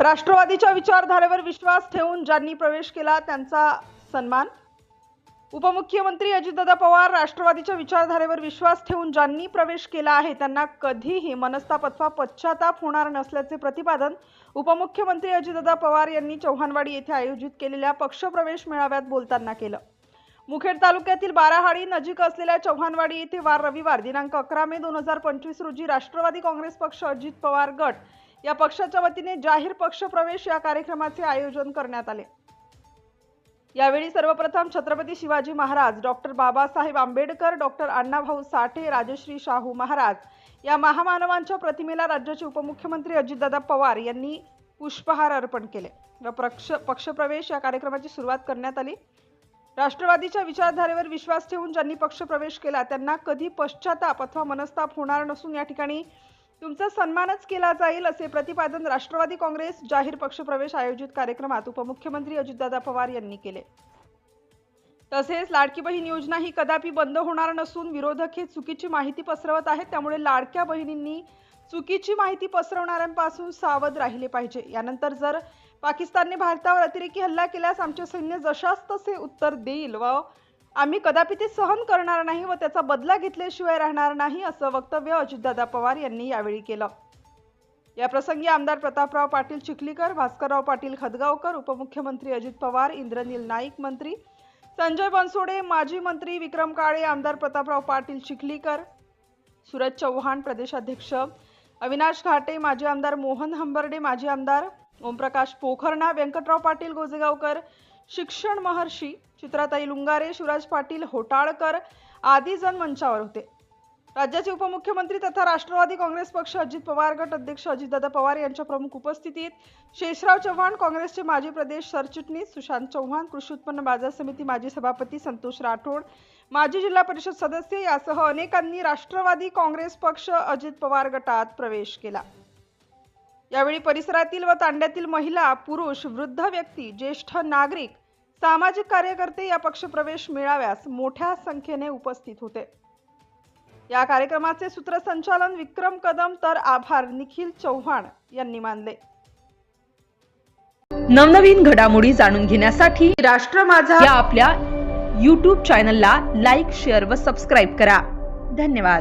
राष्ट्रवादीच्या विचारधारेवर विश्वास ठेवून ज्यांनी प्रवेश केला त्यांचा सन्मान. उपमुख्यमंत्री अजितदादा पवार राष्ट्रवादीच्या विचारधारेवर विश्वास ठेवून ज्यांनी प्रवेश केला आहे त्यांना कधीही मनस्ताप अथवा पश्चाताप होणार नसल्याचे प्रतिपादन उपमुख्यमंत्री अजितदादा पवार यांनी चव्हाणवाडी येथे आयोजित केलेल्या पक्षप्रवेश मेळाव्यात बोलताना केलं. मुखेड तालुक्यातील बाराहाडी नजीक असलेल्या चव्हाणवाडी येथे वार रविवार दिनांक अकरा मे दोन हजार पंचवीस रोजी राष्ट्रवादी काँग्रेस पक्ष अजित पवार गट या पक्षाच्या वतीने जाहीर पक्षप्रवेश या कार्यक्रमाचे आयोजन करण्यात आले. यावेळी सर्वप्रथम छत्रपती शिवाजी महाराज डॉक्टर बाबासाहेब आंबेडकर डॉक्टर अण्णाभाऊ साठे राजश्री शाहू महाराज या महामानवांच्या प्रतिमेला राज्याचे उपमुख्यमंत्री अजितदादा पवार यांनी पुष्पहार अर्पण केले व पक्ष पक्षप्रवेश या कार्यक्रमाची सुरुवात करण्यात आली. राष्ट्रवादीच्या विचारधारेवर विश्वास ठेवून ज्यांनी पक्षप्रवेश केला त्यांना कधी पश्चाताप अथवा मनस्ताप होणार नसून या ठिकाणी तुमचा सन्मानच केला जाईल असे प्रतिपादन राष्ट्रवादी काँग्रेस जाहीर पक्षप्रवेश आयोजित कार्यक्रमात उपमुख्यमंत्री अजितदादा पवार यांनी केले. तसेच लाडकी बहीण योजना ही कदापि बंद होणार नसून विरोधक हे चुकीची माहिती पसरवत आहेत त्यामुळे लाडक्या बहिणींनी चुकीची माहिती पसरवणाऱ्यांपासून सावध राहिले पाहिजे. यानंतर जर पाकिस्तानने भारतावर अतिरेकी हल्ला केल्यास आमचे सैन्य जशास तसे उत्तर देईल व आम्ही कदापि ते सहन करणार नाही व त्याचा बदला घेतल्याशिवाय राहणार नाही असं वक्तव्य अजितदादा पवार यांनी यावेळी केलं. या प्रसंगी आमदार प्रतापराव पाटील चिखलीकर भास्करराव पाटील खदगावकर उपमुख्यमंत्री अजित पवार इंद्रनील नाईक मंत्री संजय बनसोडे माजी मंत्री विक्रम काळे आमदार प्रतापराव पाटील चिखलीकर सूरज चव्हाण प्रदेशाध्यक्ष अविनाश घाटे माजी आमदार मोहन हंबर्डे माजी आमदार ओमप्रकाश पोखरणा व्यंकटराव पाटील गोजेगावकर शिक्षण महर्षी चित्राताई लुंगारे शिवराज पाटील होटाळकर आदी जण मंचावर होते. राज्याचे उपमुख्यमंत्री तथा राष्ट्रवादी काँग्रेस पक्ष अजित पवार गट अध्यक्ष अजितदादा पवार यांच्या प्रमुख उपस्थितीत शेषराव चव्हाण काँग्रेसचे माजी प्रदेश सरचिटणीस सुशांत चव्हाण कृषी उत्पन्न बाजार समिती माजी सभापती संतोष राठोड माजी जिल्हा परिषद सदस्य यासह अनेकांनी राष्ट्रवादी काँग्रेस पक्ष अजित पवार गटात प्रवेश केला. यावेळी परिसरातील व तांड्यातील महिला पुरुष वृद्ध व्यक्ती ज्येष्ठ नागरिक सामाजिक कार्यकर्ते या पक्षप्रवेश मेळाव्यास मोठ्या संख्येने उपस्थित होते. या कार्यक्रमाचे सूत्रसंचालन विक्रम कदम तर आभार निखिल चव्हाण यांनी मानले. नवनवीन घडामोडी जाणून घेण्यासाठी राष्ट्र माझा या आपल्या यूट्यूब चॅनलला लाईक शेअर व सबस्क्राईब करा. धन्यवाद.